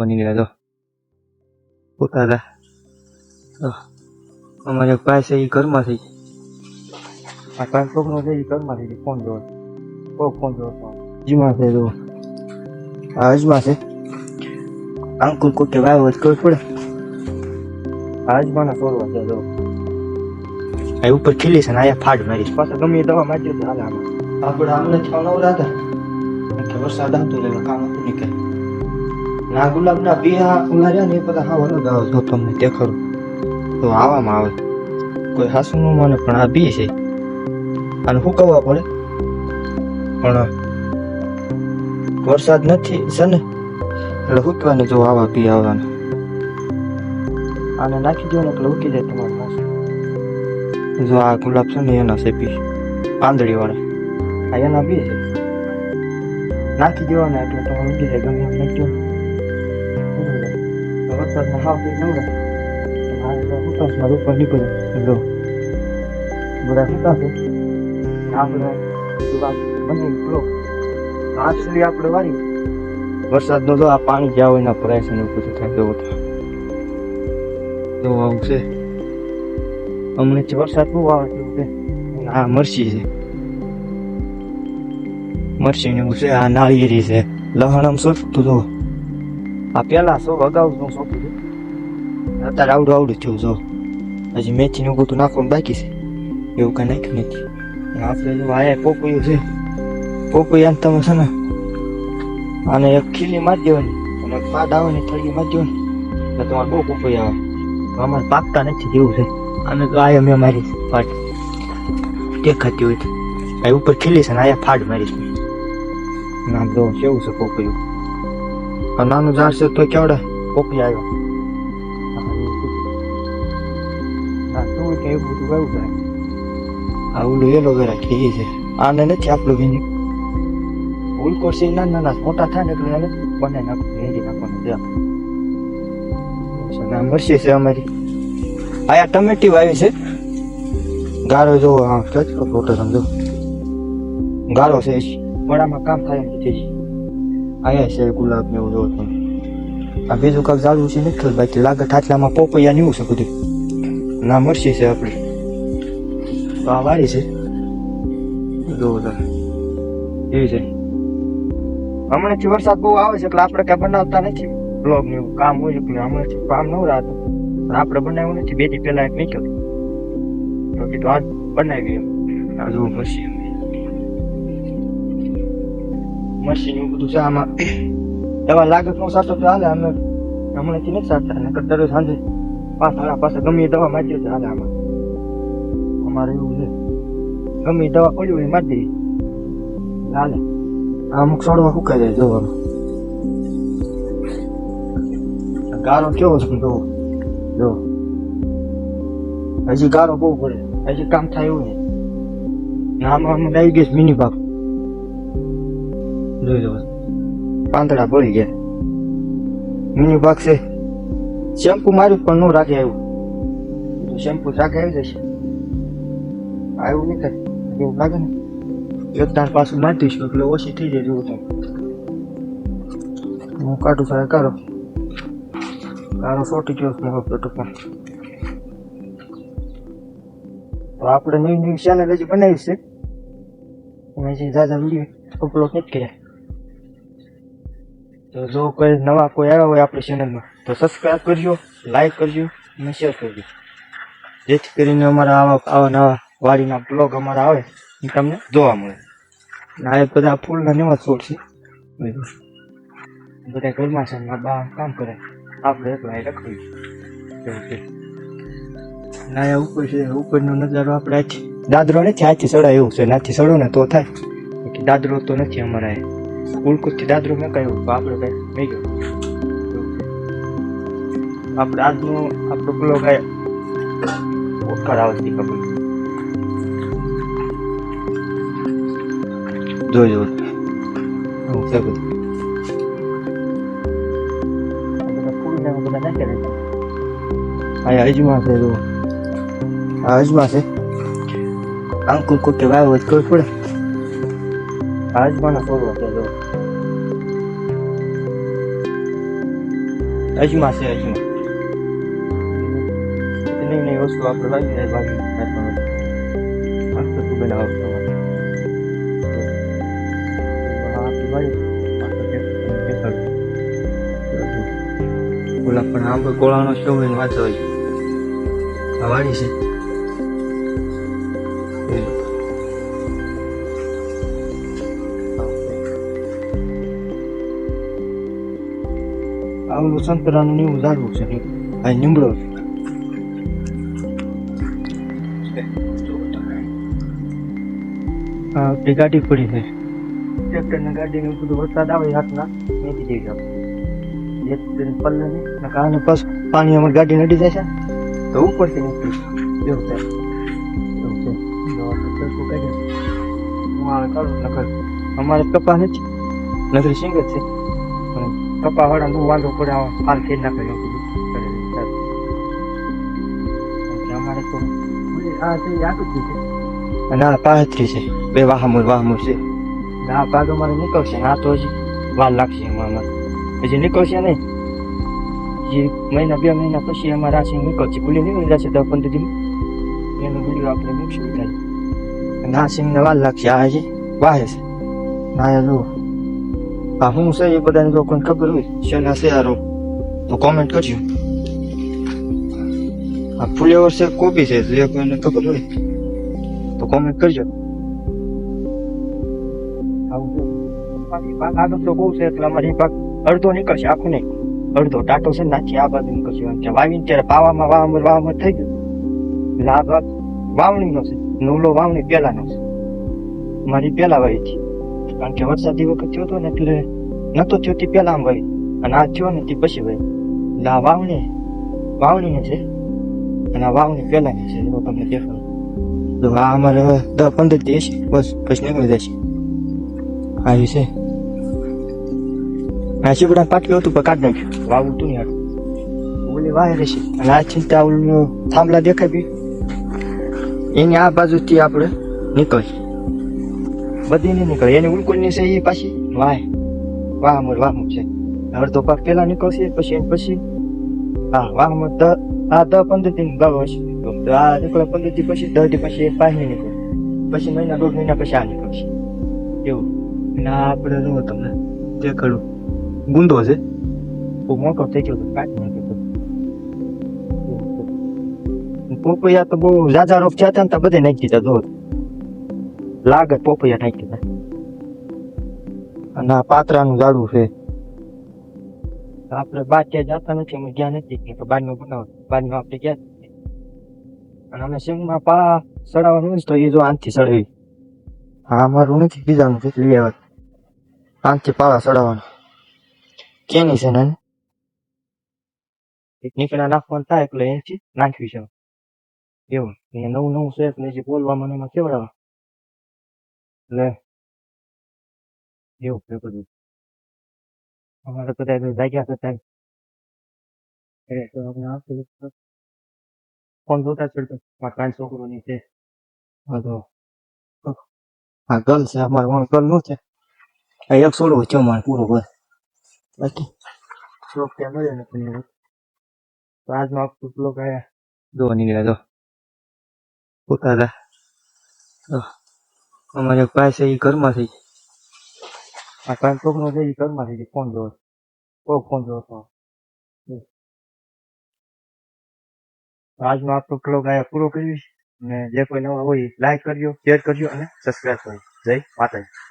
બની તો પોતા તો અમારે પાસે એ ઘરમાં થઈ આ ભાઈ છોકરો છે એ ઘરમાં થઈ ફોન જોવો. બહુ ફોન જોવો અજમા છે જો આ અજમા છે. અંકુર કોકે વાવ કોઈ પડે. આ અજમાના છોડવા છે તો આ ઉપર ખીલી છે ને આયા ફાડ મારી પાછા ગમે દવા મારી હાલ આમાં. આપણે આમને છ નવરા હતા કે વરસાદ આવતો એટલે કામ હતું નીકળે ના ગુલાબના બે ઉલા રહ્યા ને એ બધા હા અલગ આવે. જો તમને દેખાડું, તો આવામાં આવે. કોઈ હાસુ ન માને, પણ આ બી છે. આને હુકવવા પડે? પણ વરસાદ નથી, છે ને? એટલે હુકવાને જો આવા બી આવવાના. આને નાખી દો ને એટલે ઉકી જાય તમારું માસું જો આ ગુલાબ છે ને, એના છે બી. પાંદડી વાળા આ એના બી છે. નાખી દેવાના, એટલે તમારે ઉકી જાય, ગમે એમ નાખી દો વરસાદમાં હાવ બી નવરા હુતાસમાં ઉપર નીકળે. જો. બધા હુતાશે આપણે બની ગયો આછલી આપણે વારી. તો આ પાણી જ્યાં હોય એના ભરાય છે ને પૂછું થાય તો આવું છે. હમણાં જ વરસાદ બહુ આવે છે આ મરસી છે. મરસી ને એવું છે. આ નાળિયેરી છે. લહણ આમ સોંપતું જો આ પેલા સો અગાઉ હું સોંપું છું. અત્યારે આવડું આવડું થયું જો. હજી મેથીનું નું બધું નાખવાનું બાકી છે. એવું કઈ નાખ્યું નથી. આપણે જો આયા પોપૈયું છે. પોપૈયા તમે છે ને, આને એક ખીલી મારી દેવાની. અને પાડ આવે ને થળી મારી દેવાની. એટલે તમારે બહુ પોપૈયા આવે. અમારે પાકતા નથી જેવું છે. અને તો આયા મેં મારી પાડ દેખાતી હોય આ ઉપર ખીલી છે ને આયા ફાડ મારી છે. નામ જો કેવું છે પોપૈયું? આ નાનું ઝાડ છે તો કેવડા કોપી આવ્યો શું કે એવું બધું કયું થાય આ ઓલું એલોવેરા કે છે આને નથી આપણું ઉલકોર છે નાના નાના મોટા થાય ને એટલે એને બનાવી નાખવું ભીંડી નાખવાનું છે ના મરસી છે અમારી આયા ટમેટી વાવી છે ગારો જોવો હા ચચકો ફોટો સમજો ગારો છે મોડામાં કામ થાય એમ આયા છે ગુલાબ ને એવું જોવો તમે આ બીજું કાંક ઝાડવું છે નથી બાકી લાગે ઠાટલામાં પોપૈયા ને એવું છે બધું ના મરસી છે આપણે તો આ વારી છે જોવો તમે એવી છે હમણાંથી વરસાદ બહુ આવે છે એટલે આપણે કઈ બનાવતા નથી બ્લોગ ને એવું કામ હોય એટલે હમણાંથી કામ ન રાતું પણ આપણે બનાવ્યું નથી બે દી પહેલા એક નીકળ્યું તો કીધું આજ બનાવી આ જોવું મરસી મરસી ને એવું બધું છે. આમાં એવા લાગત નો સાચો તો હાલે, અમે હમણાંથી નથી સાચતા નકર દરરોજ સાંજે પાંચ સાડા પાસે ગમે દવા મારી દે હાલે આમાં. અમારે એવું છે. ગમે દવા પડી હોય મારી દઈએ હાલે. અમુક છોડવા સુકાઈ જાય જોવાનું? ગારો કેવો છે જો જો. હજી ગારો બહુ પડે. હજી કામ થાય એવું નહીં. નામાં આમાં આવી ગઈ મિની પાક જોઈ લો પાંદડા પડી ગયા. મિની ભાગશે શેમ્પુ માર્યું પણ ન રાખે આવ્યું. શેમ્પુ રાખે આવી જશે. આવ્યું નહીં થાય. એવું લાગે ને. એક તાર પાછું મારી દઈશું એટલે ઓછી થઈ જાય જેવું તમે હું કાઢું સાહેબ કાઢો. કારો સોટી ગયો મારો ટૂંકમાં તો આપણે નવી નવી ચેનલ હજી બનાવી છે. હજી દાદા વીડિયો અપલોડ નથી કર્યા. તો જો કોઈ નવા કોઈ આવ્યા હોય આપણી ચેનલમાં તો સબસ્ક્રાઈબ કરજો લાઈક કરજો અને શેર કરજો. જેથી કરીને અમારા આવા આવા નવા વાડીના બ્લોગ અમારા આવે એ તમને જોવા મળે. આ બધા ફૂલના નવા છોડ છે. બધા ઘરમાં છે ને બા કામ કરે. આપણે એકલા અહીં રખડી એવું ના ઉપર છે, ઉપરનો નજારો આપણે દાદરો નથી, આથી સડાય એવું છે નાથી સડો ને તો થાય. દાદરો તો નથી અમારા અહીં ઉલકુટથી દાદરો મેકાયું તો આપણે કઈ મેં ગયો આપણે આજનો આપણો બ્લોગ આ ઓકાર આવતી ખબર જોઈ જો હું છે બધું આ બધા ફૂલ ને એવું બધા નાખી રહ્યા આ અજમા છે જો આ અજમા છે અંકુર કોકે વાવ જ કોઈ પડે આ અજમાના છોડવા છે જો અજમા છે અજમા નહીં નહીં વસ્તુ આપણે લાવી જાય બાકી મસ્ત તું બનાવો. ઓલા પણ આંબો કોળાનો શો વાંચો વાડી છે આવું સંતરાનું એવું ઝાડવું છે. આ નીમડો હા તે ગાડી પડી છે. ટ્રેક્ટર ને ગાડી ને બધું વરસાદ આવે હાથના મેકી જઈ જાય ટ્રેક્ટર પલ્લે ને કારણે પાસ પાણી અમારી ગાડી નડી જાય છે. તો ઉપરથી નીકળી એવું થાય. આવે કાઢું, નકર અમારે કપા નથી. નકરી સિંગ જ છે. કપા વાળા નું વાંધો પડે આવા હાલ ખેડ કર્યો. અમારે તો આ છે આગળ જ છે. અને આ પાંત્રી છે. બે વાહમુર વાહમુર છે. આ ભાગ અમારે નીકળશે ના તો હજી વાર લાગશે એમાં અમારે. હજી નીકળશે નહીં. હજી મહિના બે મહિના પછી અમારે આ છે નીકળશે. ભૂલી નીકળી જશે દસ પંદર દિન એનો વીડિયો આપણે મૂકશું થાય અને આ સિંગને વાર લાગશે આ હજી વાહે છે. ના એ જુઓ. આ શું છે એ બધાને જો કોઈ ખબર હોય, શેના છે આ રોગ તો કોમેન્ટ કરજો. આ ફુલેવર છે કોપી છે જે કોઈને ખબર હોય, તો કોમેન્ટ કરજો. આગળ તો બહુ છે, એટલે અમારી પાક અડધો નીકળશે, આખું નહીં. અડધો ટાટો છે નાખી આ બાજુ નીકળશે. કે વાવીને ત્યારે પાવામાં વાવામાં વાવામાં થઈ ગયું. એટલે આ ભાગ છે, નવલો વાવણી પહેલાનો છે. મારી પહેલા વાવી હતી કારણ કે વરસાદી વખત થયો હતો ને એટલે નતો થયો, તે પહેલા આમ વાવી અને આ થયો ને તે પછી ભાઈ એટલે આ વાવણી વાવણી છે. અને આ વાવણી પહેલાની છે એવું તમને દેખાડું. તો આ અમારે દસ પંદર દિવસ બસ પછી નીકળી જશે આવી છે. આ શીપડા પાટલું હતું પણ કાઢ નાખ્યું. વાવું તું યાર. ઓલી વાય રહેશે અને આ ચિંતા ઓલું થાંભલા દેખાય બી. એની આ બાજુથી આપણે નીકળી બધી નહીં નીકળે. એની ઉલકુલની છે એ પાછી? વાય વાહ મોર વાહ મોર છે. અડધો પાક પેલા નીકળશે, પછી એની પછી. હા, વાહ મોર દ, આ દસ પંદર દિન ગાવ હશે આ નીકળે પંદર દિન પછી દસ દિન પછી પાછી નીકળે. પછી મહિના, દોઢ મહિના પછી આ નીકળશે. એવું. અને આપણે જુઓ તમને જે ખરું ગુંદો છે. મોટો થઈ ગયો કાંઈ નહીં પોપૈયા તો બહુ ઝાઝા રોગ થયા હતા ને બધે નાખી દીધા, જો. લાગે પોપૈયા નાખી દીધા અને આ પાતરાનું ઝાડું છે. આપણે બાર ક્યાંય જતા નથી અમે ગયા નથી કે બારનું બનાવો બારનું આપણે ગયા. અને અમે સિંગમાં પા સડાવવાનું હોય તો એ જો આંથી સડાવી હા અમારું નથી બીજાનું છે લઈ આવ્યા આંથી પાળા સડાવવાનું કેની છે ને એક નીકળા નાખવાનું થાય એટલે એથી નાખવી છે. એવું એ નવું નવું છે એટલે જે બોલવા મને એમાં કેવડાવવા? એટલે એવું છે બધું. અમારે તો તો જાગ્યા હતા એટલે આપણે આવતું ફોન જોતા ચડતો મારા કાન છોકરો ની છે તો હા ગર્લ છે, અમારે વણ ગર્લનું છે. એક છોડવો છે મારે પૂરો બસ. બાકી શોખ ત્યાં મળે ને મને. તો આજનો આખું બ્લોગ આયા. જો નીકળ્યા જો. ઉતારા અમારે ભાઈ છે એ ઘરમાં થઈ આ કાન છોકરો છે એ ઘરમાં થઈ ફોન જોવો કોક ફોન જોવો આજનો આપણો બ્લોગ આયા પૂરો કરીશ અને જે કોઈ નવા હોય લાઈક કરજો શેર કરજો અને સબસ્ક્રાઈબ કરજો. જય માતાજી.